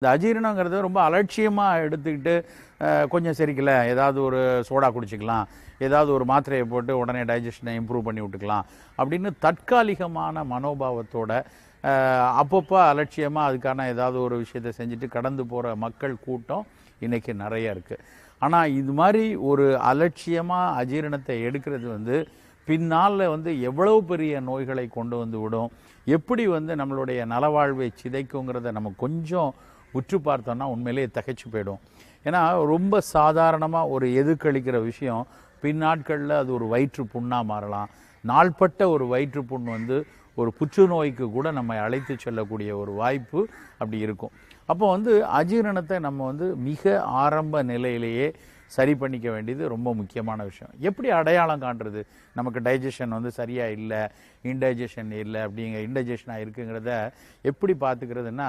இந்த அஜீரணங்கிறது ரொம்ப அலட்சியமாக எடுத்துக்கிட்டு கொஞ்சம் சரிக்கல. ஏதாவது ஒரு சோடா குடிச்சிக்கலாம். ஏதாவது ஒரு மாத்திரையை போட்டு உடனே டைஜஷனை இம்ப்ரூவ் பண்ணி விட்டுக்கலாம். அப்படின்னு தற்காலிகமான மனோபாவத்தோட அப்பப்போ அலட்சியமாக அதுக்கான ஏதாவது ஒரு விஷயத்தை செஞ்சுட்டு கடந்து போகிற மக்கள் கூட்டம் இன்றைக்கி நிறையா இருக்குது ஆனால் இது மாதிரி ஒரு அலட்சியமாக அஜீரணத்தை எடுக்கிறது வந்து பின்னால் வந்து எவ்வளவு பெரிய நோய்களை கொண்டு வந்து விடும்? எப்படி வந்து நம்மளுடைய நலவாழ்வை சிதைக்குங்கிறத நம்ம கொஞ்சம் உற்று பார்த்தோம்னா உண்மையிலேயே தகைச்சு போயிடும். ஏன்னா ரொம்ப சாதாரணமாக ஒரு எதுக்களிக்கிற விஷயம் பின்னாட்களில் அது ஒரு வயிற்று புண்ணாக மாறலாம். நாள்பட்ட ஒரு வயிற்று புண் வந்து ஒரு புற்றுநோய்க்கு கூட நம்மை அழைத்து செல்லக்கூடிய ஒரு வாய்ப்பு அப்படி இருக்கும். அப்போ வந்து அஜீரணத்தை நம்ம வந்து மிக ஆரம்ப நிலையிலேயே சரி பண்ணிக்க வேண்டியது ரொம்ப முக்கியமான விஷயம். எப்படி அடையாளம் காண்றது? நமக்கு டைஜஷன் வந்து சரியாக இல்லை இன்டைஜஷன் இல்லை அப்படிங்கிற இன்டைஜஷனாக இருக்குங்கிறத எப்படி பார்த்துக்கிறதுனா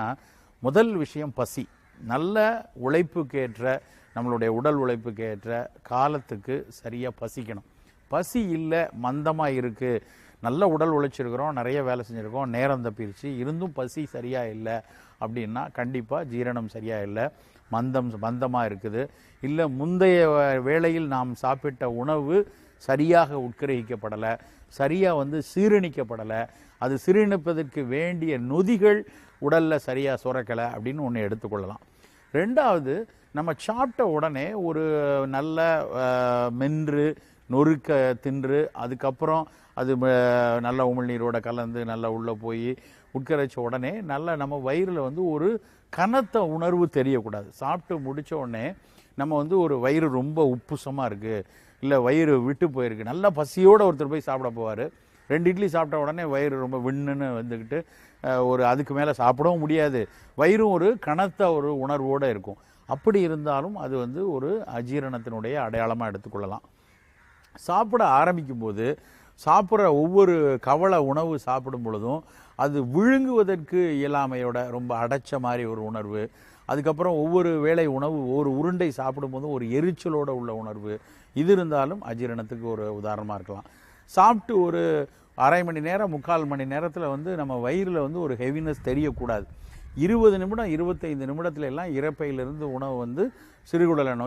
முதல் விஷயம் பசி. நல்ல உழைப்புக்கேற்ற நம்மளுடைய உடல் உழைப்புக்கேற்ற காலத்துக்கு சரியாக பசிக்கணும். பசி இல்லை மந்தமாக இருக்குது நல்ல உடல் உழைச்சிருக்கிறோம் நிறைய வேலை செஞ்சுருக்கோம் நேரம் தப்பிருச்சு. இருந்தும் பசி சரியாக இல்லை அப்படின்னா கண்டிப்பாக ஜீரணம் சரியாக இல்லை. மந்தம் மந்தமாக இருக்குது. இல்லை முந்தைய வேளையில் நாம் சாப்பிட்ட உணவு சரியாக உட்கிரகிக்கப்படலை சரியாக வந்து சீரணிக்கப்படலை. அது சீரணிப்பதற்கு வேண்டிய நொதிகள் உடலில் சரியாக சுரக்கலை அப்படின்னு ஒன்று எடுத்துக்கொள்ளலாம். ரெண்டாவது நம்ம சாப்பிட்ட உடனே ஒரு நல்ல மென்று நொறுக்க தின்று அதுக்கப்புறம் அது ம- நல்ல உமிழ்நீரோட கலந்து நல்லா உள்ளே போய் உட்கரைச்ச உடனே நல்ல நம்ம வயிறில் வந்து ஒரு கனத்த உணர்வு தெரியக்கூடாது. சாப்பிட்டு முடிச்ச உடனே நம்ம வந்து ஒரு வயிறு ரொம்ப உப்புசமாக இருக்குது இல்லை வயிறு விட்டு போயிருக்கு நல்லா பசியோடு ஒருத்தர் போய் சாப்பிட போவார். ரெண்டு இட்லி சாப்பிட்ட உடனே வயிறு ரொம்ப விண்ணுன்னு வந்துக்கிட்டு ஒரு அதுக்கு மேலே சாப்பிடவும் முடியாது. வயிறும் ஒரு கனத்த ஒரு உணர்வோடு இருக்கும். அப்படி இருந்தாலும் அது வந்து ஒரு அஜீரணத்தினுடைய அடையாளமாக எடுத்துக்கொள்ளலாம். சாப்பிட ஆரம்பிக்கும் போது சாப்பிட்ற ஒவ்வொரு கவலை உணவு சாப்பிடும் பொழுதும் அது விழுங்குவதற்கு இயலாமையோட ரொம்ப அடைச்ச மாதிரி ஒரு உணர்வு. அதுக்கப்புறம் ஒவ்வொரு வேளை உணவு ஒரு உருண்டை சாப்பிடும்போதும் ஒரு எரிச்சலோட உள்ள உணர்வு. இது இருந்தாலும் அஜீரணத்துக்கு ஒரு உதாரணமாக இருக்கலாம். சாப்பிட்டு ஒரு அரை மணி நேரம் முக்கால் மணி நேரத்தில் வந்து நம்ம வயிறில் வந்து ஒரு ஹெவினஸ் தெரியக்கூடாது. இருபது நிமிடம் இருபத்தைந்து நிமிடத்துல எல்லாம் இறப்பையிலிருந்து உணவு வந்து சிறுகுடலை நோக்கி